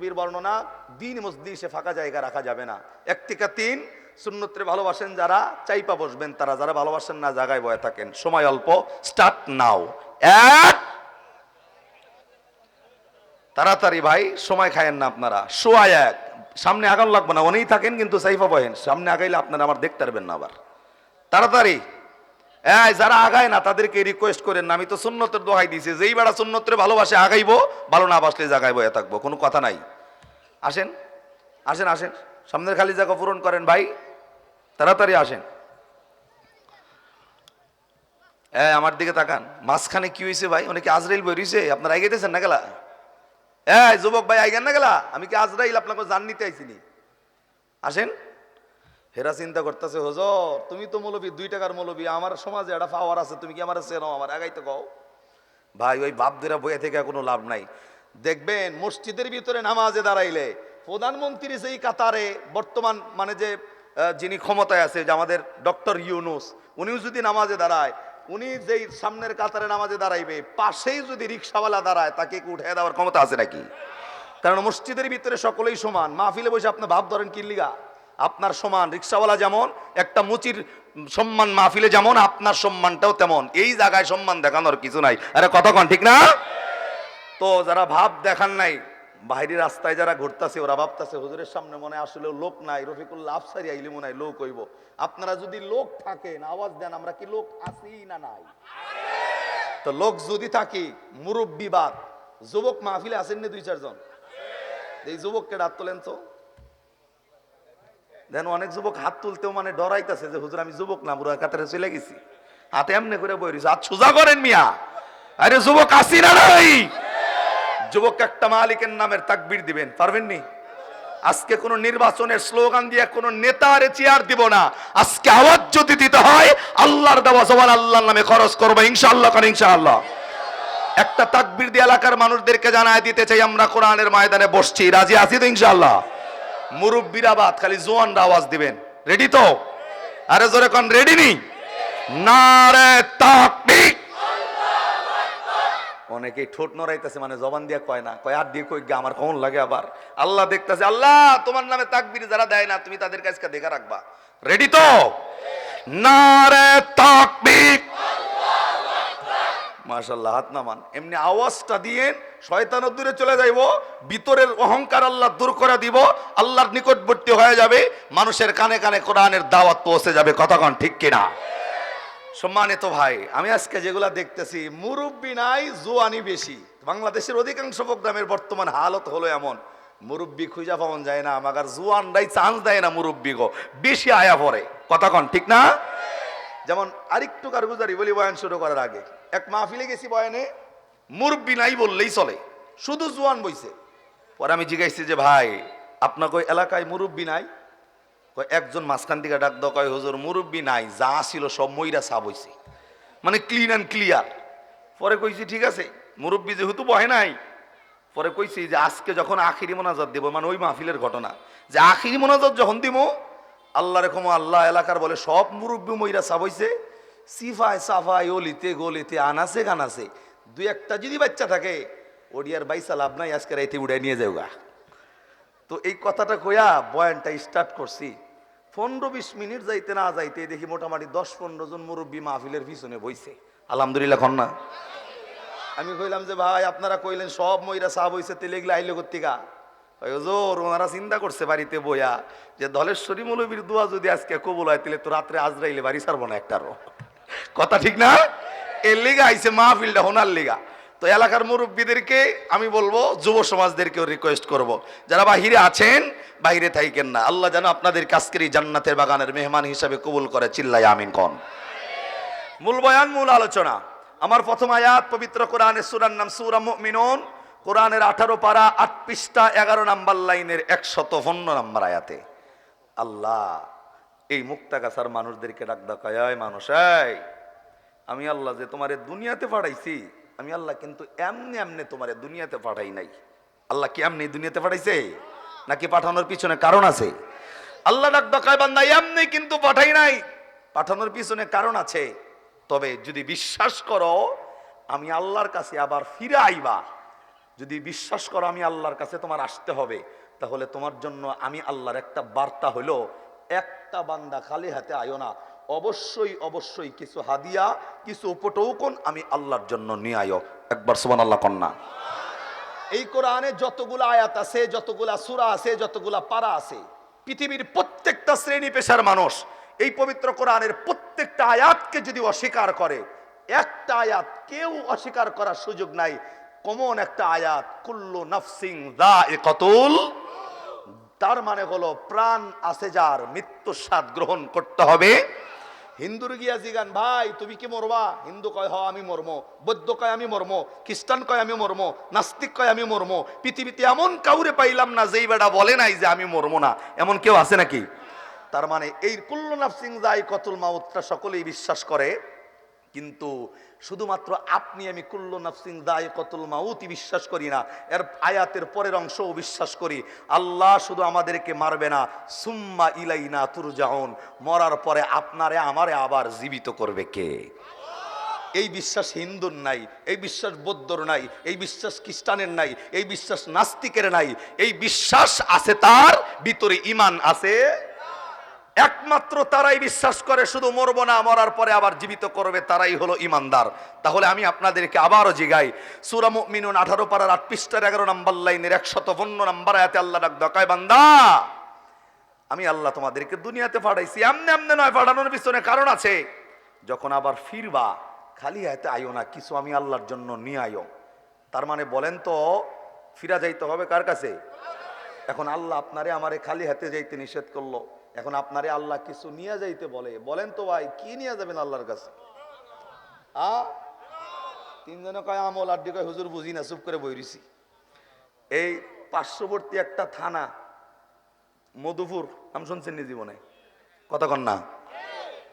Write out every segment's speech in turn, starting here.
নবীর বর্ণনা, দিন মসজিদে ফাঁকা জায়গা রাখা যাবে না। এক থেকে তিন, সুন্নত্রে ভালোবাসেন যারা, চাইপা বসবেন তারা। যারা ভালোবাসেন না জায়গায় বয়ে থাকেন। সময় অল্প, স্টার্ট নাও। এক, তাড়াতাড়ি ভাই, সময় খায়েন না আপনারা। সোয়া এক। সামনে আগান লাগবে না। অনেই থাকেন, কিন্তু সাইফা বহেন। সামনে আগাইলে আপনারা আমার দেখতে পারবেন না আবার। তাড়াতাড়ি। এই, যারা আগায় না, তাদেরকে রিকোয়েস্ট করেন না। আমি তো সুন্নতের দোহাই দিয়েছি। যেই বেড়া সুন্নতের ভালোবাসে আগাইবো, ভালো না বাসলে জায়গায় বয়ে থাকব। কোনো কথা নাই। আসেন আসেন আসেন। সামনের খালি জায়গা পূরণ করেন ভাই। তাড়াতাড়ি আসেন। হ্যাঁ আমার দিকে তাকান। মাঝখানে কি হয়েছে ভাই? অনেকে আজরাইল বেরিয়েছে আপনারা আইগেতেছেন না গেলা? হ্যাঁ যুবক ভাই আইগেন না গেলা? আমি কি আজরাইল আপনাকে জান নিতে আসেন। হেরা চিন্তা করতেছে, হজর, তুমি তো মৌলবী, দুই টাকার মৌলবি, আমার সমাজে একটা পাওয়ার আছে, তুমি কি আমার চেনো, আমার আগাইতে কও? ভাই, ওই বাপদেরা বয়ে থেকে কোনো লাভ নাই। দেখবেন, মসজিদের ভিতরে নামাজে দাঁড়াইলে প্রধানমন্ত্রী যেই কাতারে বর্তমান মানে যে যিনি ক্ষমতায় আছে, যে আমাদের ডক্টর ইউনুস, উনিও যদি নামাজে দাঁড়ায়, উনি যেই সামনের কাতারে নামাজে দাঁড়াইবে, পাশেই যদি রিক্সাওয়ালা দাঁড়ায়, তাকে কি উঠে দেওয়ার ক্ষমতা আছে নাকি? কারণ মসজিদের ভিতরে সকলেই সমান। মাহফিলে বসে আপনি ভাব ধরেন কিল্লিগা আপনার সমান, রিক্সাওয়ালা যেমন, একটা মুচির সম্মান মাহফিলে যেমন, আপনার সম্মানটাও তেমন। এই জায়গায় সম্মান দেখানোর কিছু নাই। আরে কতক্ষণ ঠিক না? তো যারা ভাব দেখান নাই বাইরে রাস্তায় যারা ঘুরতাছে, ওরা ভাবতাছে, হুজুরের সামনে মনে আসলে লোক নাই রফিকুল্লাহ আফসারি আইলে মনে হয় লোক হইব। আপনারা যদি লোক থাকেন, আওয়াজ দেন, আমরা কি লোক আছি না নাই? তো লোক যদি থাকি মুরব্বীবাদ যুবক মাহফিলে আসেন না দুই, চারজন? এই যুবককে ডাক তোলেন তো। দেন অনেক যুবক হাত তুলতেও মানে ডরাইতেছে যে, হুজুর, আমি যুবক না বুড়া কাতারে চলে গেছি। হাতে এমনি করে বই রয়েছে হাত সোজা করেন মিয়া। আরে যুবক আসি না নাই যুবক একটা মালিকের নামের তাকবির দিবেন, পারবেন নি? আজকে কোন নির্বাচনের স্লোগান দিয়ে কোন নেতারে চেয়ার দিব না। আজকে আওয়াজ যদি দিতে হয়, আল্লাহর দেওয়া জবান আল্লাহর নামে খরচ করব, ইনশাআল্লাহ কারণ ইনশাআল্লাহ। একটা তাকবির দিয়ে এলাকার মানুষদেরকে জানায় দিতে চাই, আমরা কোরআনের ময়দানে বসছি। রাজি আছি তো, ইনশাআল্লাহ? মুরব্বীরা খালি জোয়ানরা আওয়াজ দিবেন। রেডি তো? আরে জোরে কোন রেডি নি? নারে তাকবীর। অনেকেই ঠোঁট নড়াইতেছে মানে জবান দিয়ে কয় না, কয়, আর দিয়ে কই আমার কেমন লাগে আবার? আল্লাহ দেখতেছে, আল্লাহ, তোমার নামে তাকবীর যারা দেয় না, তুমি তাদের কাছে দেখা রাখবা। রেডি তো? নারে তাকবীর। মাশাল্লাহ হাত নামান। এমনি আওয়াজটা দিয়ে শয়তানের দূরে চলে যাইব, ভিতরের অহংকার আল্লাহ দূর করে দিব, আল্লাহর নিকটবর্তী হয়ে যাবে, মানুষের কানে কানে কোরআনের দাওয়াত পৌঁছে যাবে কতক্ষণ ঠিক কিনা? সম্মানিত ভাই, আমি আজকে যেগুলা দেখতেছি, মুরব্বী নাই, জোয়ানি বেশি। বাংলাদেশের অধিকাংশ প্রোগ্রামের বর্তমান হালত হলো এমন, মুরব্বী খুঁজা পাওয়া যায় না আমাকে জোয়ানরাই চান্স দেয় না মুরব্বী গো, বেশি আয়া পড়ে কতক্ষণ ঠিক না? যেমন আরেকটু কারগুজারি, বলি বয়ান শুরু করার আগে। এক মাহফিলে গেছি বয়ানে, মুরব্বী নাই বললেই চলে, শুধু জোয়ান বইছে। পরে আমি জিজ্ঞাসি যে, ভাই আপনাকে এলাকায় মুরব্বী নাই? একজন মাঝখান থেকে ডাক দাও। কয়, হুজুর, মুরব্বী নাই, যা ছিল সব মইরা সাব হইছে। মানে ক্লিন অ্যান্ড ক্লিয়ার পরে কইছি, ঠিক আছে, মুরব্বী যেহেতু বহে নাই। পরে কইছি যে, আজকে যখন আখিরি মোনাজাত দেবো মানে ওই মাহফিলের ঘটনা। যে আখিরি মোনাজাত যখন দিব আল্লাহ রেখম আল্লাহ এলাকার বলে সব মুরব্বী মইরা সাব হইছে। সিফায় সাফায় অলিতে গলিতে আনাসে গানাসে দুই একটা যদি বাচ্চা থাকে, ওডিয়ার বাইসা লাভ নাই, আজকে রাইতে উড়াই নিয়ে যাওগা। তো এই কথাটা কইয়া বয়ানটা স্টার্ট করছি। পনেরো বিশ মিনিট যাইতে না যাইতে দেখি মোটামুটি দশ পনেরো জন মুরব্বী মাহফিলের পিছনে বইছে। আলহামদুলিল্লাহ কন্যা। আমি কইলাম যে, ভাই, আপনারা কইলেন সব ময়রা সাহ হইছে, তেলে এগুলো আইলে কর্তিকা জোর ওনারা চিন্তা করছে বাড়িতে বইয়া যে, ধলেশ্বরী মৌলবীর দোয়া যদি আজকে কবুল হয়, তাহলে তো রাত্রে আজরাইলে বাড়ি ছাড়বো না একটারও। কথা ঠিক না? এর লিগা আইছে মাহফিলটা, হোনার লিগা। তো এলাকার মুরব্বীদেরকে আমি বলব, যুব সমাজদেরকেও রিকোয়েস্ট করব। যারা বাহিরে আছেন, বাইরে থাইকেন না। আল্লাহ যেন আপনাদের কাজকের জান্নাতের বাগানের মেহমান হিসাবে কবুল করে চিল্লাই আমিন কন। মূল বয়ান, মূল আলোচনা। আমার প্রথম আয়াত, পবিত্র কোরআনের সুরার নাম সুরা মুমিনুন। কোরআনের আঠারো পারা, আট পৃষ্ঠা, এগারো নাম্বার লাইনের একশত পন্ন নাম্বার আয়াতে। আল্লাহ এই মুক্তাগাছার মানুষদেরকে ডাক ডাকায় মানুষ এই আমি আল্লাহ যে তোমারে দুনিয়াতে পাঠাইছি, আমি আল্লাহ কিন্তু এমনি এমনি তোমারে দুনিয়াতে পাঠাই নাই। আল্লাহ কি এমনি দুনিয়াতে পাঠাইছে? নাকি পাঠানোর পিছনে কারণ আছে? আল্লাহ ডাক ডাকায় বান্দা, এমনি কিন্তু পাঠাই নাই। পাঠানোর পিছনে কারণ আছে। তবে যদি বিশ্বাস করো, আমি আল্লাহর কাছে আবার ফিরে আইবা। যদি বিশ্বাস করো, আমি আল্লাহর কাছে তোমার আসতে হবে, তাহলে তোমার জন্য আমি আল্লাহর একটা বার্তা হলো একটা বান্দা খালি হাতে আয়ো না। অবশ্যই অবশ্যই কিছু হাদিয়া, কিছু উপটৌকন আমি আল্লাহর জন্য নিয়ে আয়ো। একবার সুবান আল্লাহ কন্যা এই কোরআনে যতগুলো আয়াত আছে, যতগুলা সূরা আছে, যতগুলা পারা আছে, পৃথিবীর প্রত্যেকটা শ্রেণি পেশার মানুষ এই পবিত্র কোরআনের প্রত্যেকটা আয়াতকে যদি অস্বীকার করে, একটা আয়াত কেউ অস্বীকার করার সুযোগ নাই। কমন একটা আয়াত, কুল্লু নাফসিং দা এ কতুল তার মানে হলো প্রাণ আছে যার, মৃত্যুর স্বাদ গ্রহণ করতে হবে। হিন্দুর গিয়া জিগান, ভাই, তুমি কি মরবা? হিন্দু কয়, হ, আমি মরম। বৌদ্ধ কয়, আমি মরম। খ্রিস্টান কয়, আমি মরম। নাস্তিক কয়, আমি মরম। পৃথিবীতে এমন কাউরে পাইলাম না, যেই বেটা বলে নাই যে আমি মরম না। এমন কেউ আছে নাকি? তার মানে এই কুল্লু সিং যাই কতুল মাউতটা সকলেই বিশ্বাস করে কিন্তু শুধুমাত্র আপনি, আমি কুল্লু নাফসিং দায় কতুল মাউতি বিশ্বাস করি না, এর আয়াতের পরের অংশও বিশ্বাস করি। আল্লাহ শুধু আমাদেরকে মারবে না, সুম্মা ইলাই ইলাইনা তুরজাউন, মরার পরে আপনারে, আমারে আবার জীবিত করবে কে? এই বিশ্বাস হিন্দুর নাই, এই বিশ্বাস বৌদ্ধর নাই, এই বিশ্বাস খ্রিস্টানের নাই, এই বিশ্বাস নাস্তিকের নাই, এই বিশ্বাস আছে তার, ভিতরে ইমান আছে একমাত্র তারাই বিশ্বাস করে শুধু মরব না, মরার পরে আবার জীবিত করবে, তারাই হলো ইমানদার। তাহলে আমি আপনাদেরকে আবারও জিগাই, সুরা মিনুন আঠারো পাড়ার আট পৃষ্ঠার এগারো নাম্বার লাইনের একশত বন্য নাম্বার আয়াতে আল্লাহ ডাক দকায় বান্দা! আমি আল্লাহ তোমাদেরকে দুনিয়াতে পাঠাইছি, এমনি এমনি নয়, পাঠানোর পিছনে কারণ আছে। যখন আবার ফিরবা, খালি হাতে আইও না, কিছু আমি আল্লাহর জন্য নিয়ে আইও তার মানে বলেন তো, ফিরা যাইতে হবে কার কাছে? এখন আল্লাহ আপনারে আমারে খালি হাতে যাইতে নিষেধ করল। এখন আপনারে আল্লাহ কিছু নিয়ে যাইতে বলে। বলেন তো ভাই, কি নিয়ে যাবেন আল্লাহর কাছে? আ? তিনজনে কয়, আমল আড্ডি কয়, হুজুর বুঝি না, চুপ করে বইরিছি এই পার্শ্ববর্তী একটা থানা, মধুপুর, নাম শুনছেন নি জীবনে? কতক্ষণ না।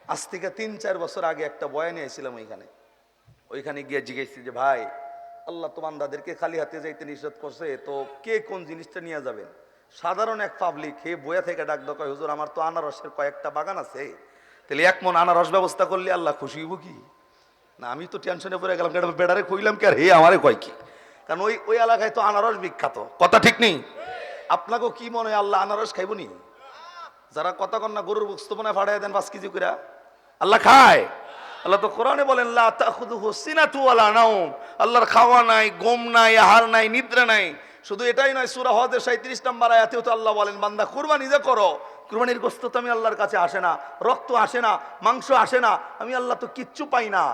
আজ থেকে তিন, চার বছর আগে একটা বয়ানে এসেছিলাম ওইখানে। ওইখানে গিয়ে জিজ্ঞেসছি যে, ভাই, আল্লাহ তো বান্দাদেরকে খালি হাতে যাইতে নিষেধ করছে, তো কে কোন জিনিসটা নিয়ে যাবেন? সাধারণ এক পাবলিক হে বইয়া থেকে ডাক দোকায় হুজুর, আমার তো আনারসের কয়েকটা বাগান আছে। তাহলে এক মন আনারস ব্যবস্থা করলে আল্লাহ খুশি হইব কি? না, আমি তো টেনশনে পড়ে গেলাম, কেন বেড়ারে কইলাম কি আর? হে, আমারে কয় কি? কারণ ওই ওই এলাকায় তো আনারস বিখ্যাত। কথা ঠিক নেই? আপনাকেও কি মনে হয় আল্লাহ আনারস খাইব নি? যারা কথা কন্যা গরুর বস্তু মনে ফাড়াই দেন, পাঁচ কেজি করে আল্লাহ খায়। আল্লাহ তো কোরআনে বলেন আল্লাহর খাওয়া নাই গম নাই, আহার নাই, নিদ্রা নাই। শুধু এটাই নয়, সুরা হজের 37 নম্বর আয়াতেও তো আল্লাহ বলেন, বান্দা কুরবানি যে করো, কুরবানির গোস্ত তো আমি আল্লাহর কাছে আসে না, রক্ত আসে না, মাংস আসে না, আমি আল্লাহ তো কিচ্ছু পাই না।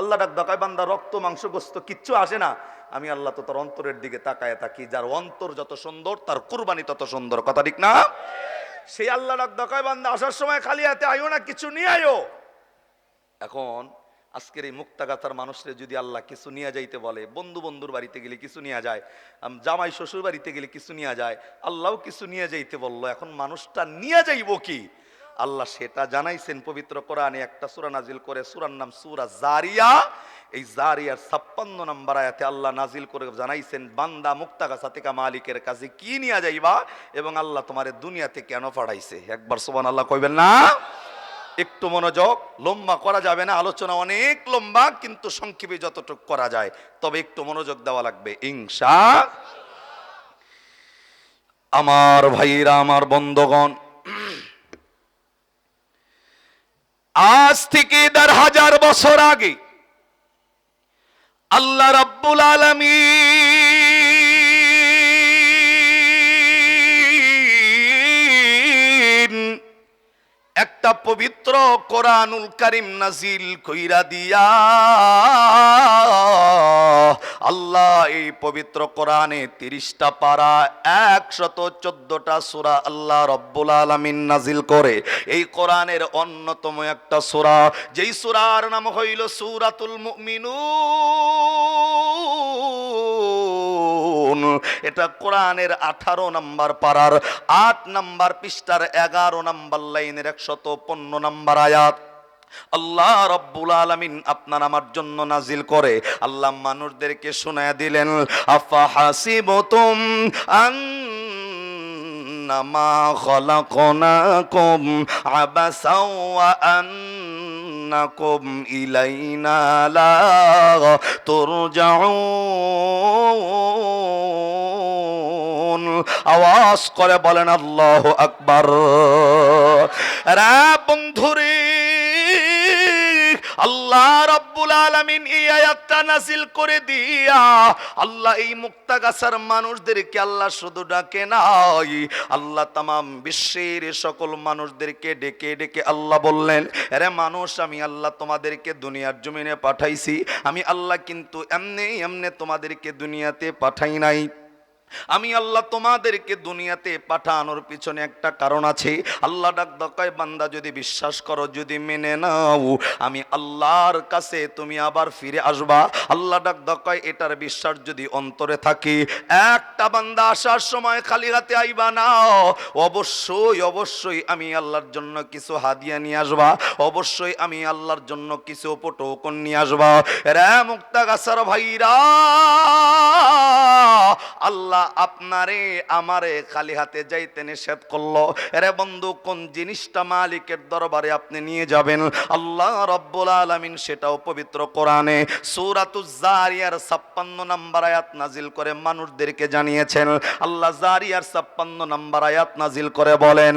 আল্লাহ ডাক ডাকায় বান্দা, রক্ত, মাংস গোস্ত কিচ্ছু আসে না। আমি আল্লাহ তো তার অন্তরের দিকে তাকায় থাকি, যার অন্তর যত সুন্দর, তার কুরবানি তত সুন্দর। কথা ঠিক না? সেই আল্লাহ ডাক দকায় বান্দা, আসার সময় খালি হাতে আইও না, কিছু নিয়ে আইও এখন আজকের এই মুক্তাগাথার মানুষরে যদি আল্লাহ কিছু নিয়ে যাইতে বলে, বন্ধু বন্ধুর বাড়িতে গেলে কিছু নিয়ে যায় জামাই শ্বশুর বাড়িতে গেলে কিছু নিয়ে যায়, আল্লাহও কিছু নিয়ে যাইতে বলল, এখন মানুষটা নিয়ে যাইব কি? আল্লাহ সেটা জানাইছেন পবিত্র কোরআনে, একটা সুরা নাজিল করে, সূরার নাম সুরা জারিয়া, এই জারিয়ার ছাপ্পান্ন নম্বর আয়াতে আল্লাহ নাজিল করে জানাইছেন, বান্দা মুক্তাগাছা থেকে মালিকের কাছে কি নিয়ে যাইবা? এবং আল্লাহ তোমার দুনিয়াতে কেন পাঠাইছে? একবার সুবান আল্লাহ কইবেন না? একটু মনোযোগ, লম্বা করা যাবে না, আলোচনা অনেক লম্বা, কিন্তু সংক্ষেপে যতটুকু করা যায়, তবে একটু মনোযোগ দেওয়া লাগবে, ইনশা আমার ভাইরা, আমার বন্ধগণ, আজ থেকে দেড় হাজার বছর আগে, আল্লাহ রাব্বুল আলামিন একটা পবিত্র কোরআনুল কারিম নাজিল কইরা দিয়া, আল্লাহ এই পবিত্র কোরআনে তিরিশটা পারা, একশত চোদ্দটা সুরা আল্লাহ রব্বুল আলমিন নাজিল করে। এই কোরআনের অন্যতম একটা সুরা, যেই সুরার নাম হইল সুরাতুল মুমিনুন এটা কোরআনের আঠারো নাম্বার পারার আট নাম্বার পৃষ্ঠার এগারো নাম্বার লাইনের একশত পনেরো নাম্বার আয়াত। আল্লাহ রব্বুল আলামিন আপনার আমার জন্য নাজিল করে। আল্লাহ মানুষদেরকে শোনায় দিলেন, আফা হাসিবতুম আন্নামা খলাকনাকুম আবাসাও আন ইন্নাকুম إلينا لا ترجعون. আওয়াজ করে বলেন আল্লাহু আকবার। রা বন্ধুরে আল্লাহ রাব্বুল আলামিন এই আয়াতটা নাজিল করে দিয়া, আল্লাহ এই মুক্তাগাছার মানুষদেরকে আল্লাহ শুধু ডাকে নাই, আল্লাহ তামাম বিশ্বের সকল মানুষদেরকে ডেকে ডেকে আল্লাহ বললেন, আরে মানুষ, আমি আল্লাহ তোমাদেরকে দুনিয়ার জমিনে পাঠাইছি, আমি আল্লাহ কিন্তু এমনি এমনি তোমাদেরকে দুনিয়াতে পাঠাই নাই। আমি আল্লাহ তোমাদেরকে দুনিয়াতে পাঠানোর পিছনে একটা কারণ আছে। আল্লাহ ডাক দকায়, বান্দা যদি বিশ্বাস করো, যদি মেনে নাও, আমি আল্লাহর কাছে তুমি আবার ফিরে আসবা। আল্লাহ ডাক দকায়, এটার বিশ্বাস যদি অন্তরে থাকে, একটা বান্দা আসার সময় খালি হাতে আইবা না। অবশ্যই অবশ্যই আমি আল্লাহর জন্য কিছু হাদিয়া নিয়ে আসবা। অবশ্যই আমি আল্লাহর জন্য কিছু উপটোকন নিয়ে আসবা। রে মুক্তা গাছার ভাইরা, আল্লাহ আপনারে, আমারে খালি হাতে যাইতে নিষেধ করল। এরে বন্ধু, কোন জিনিসটা মালিকের দরবারে আপনি নিয়ে যাবেন? আল্লাহ রব্বুল আলমিন সেটাও পবিত্র কোরআনে সুরাতুজারিয়ার ছাপ্পান্ন 56 নাম্বার আয়াত নাজিল করে মানুষদেরকে জানিয়েছেন। আল্লাহ জারিয়ার 56 নাম্বার আয়াত নাজিল করে বলেন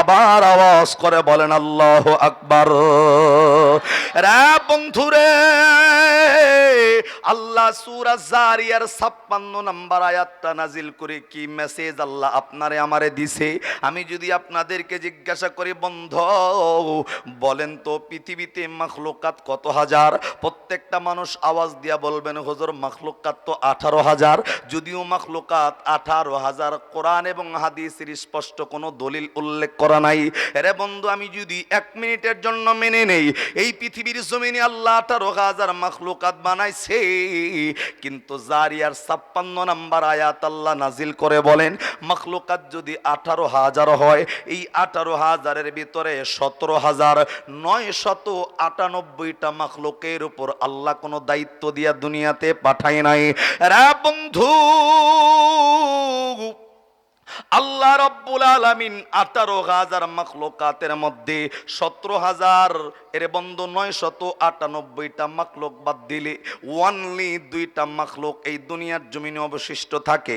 আবার আওয়াজ করে বলেন, আল্লাহ আকবার। বন্ধুরে, আল্লাহ সূরা 56 নাম্বার আয়াতটা নাজিল করে কি মেসেজ আল্লাহ আপনারে আমারে দিছে? আমি যদি আপনাদেরকে জিজ্ঞাসা করি, বন্ধ, বলেন তো পৃথিবীতে মাখলুকাত কত হাজার? প্রত্যেকটা মানুষ আওয়াজ দিয়া বলবেন, হুজুর, মাখলুকাত তো আঠারো হাজার। যদিও মাখলুকাত আঠারো হাজার কোরআন এবং হাদিসের স্পষ্ট কোনো দলিল উল্লেখ করা নাই। রে বন্ধু, আমি যদি এক মিনিটের জন্য মেনে নেই, এই পৃথিবীর জমিনে আল্লাহ আঠারো হাজার মাখলুকাত বানাইছে, কিন্তু জারিয়ার ছাপ্পান্ন নাম্বার আয়াত আল্লাহ নাজিল করে বলেন, মাখলুকাত যদি আঠারো হাজার হয়, এই আঠারো হাজারের ভিতরে সতেরো হাজার নয় শত আটানব্বইটা মাখলুকের উপর আল্লাহ কোনো দায়িত্ব দিয়া দুনিয়াতে পাঠায় নাই। রা বন্ধু আল্লাহ রব্বুল আলামিন আঠারো হাজার মাকলোকাতের মধ্যে সতেরো হাজার, এর বন্ধ নয় শত আটানব্বইটা মাকলোক বাদ দিলে ওয়ানলি দুইটা মাকলোক এই দুনিয়ার জমিনে অবশিষ্ট থাকে।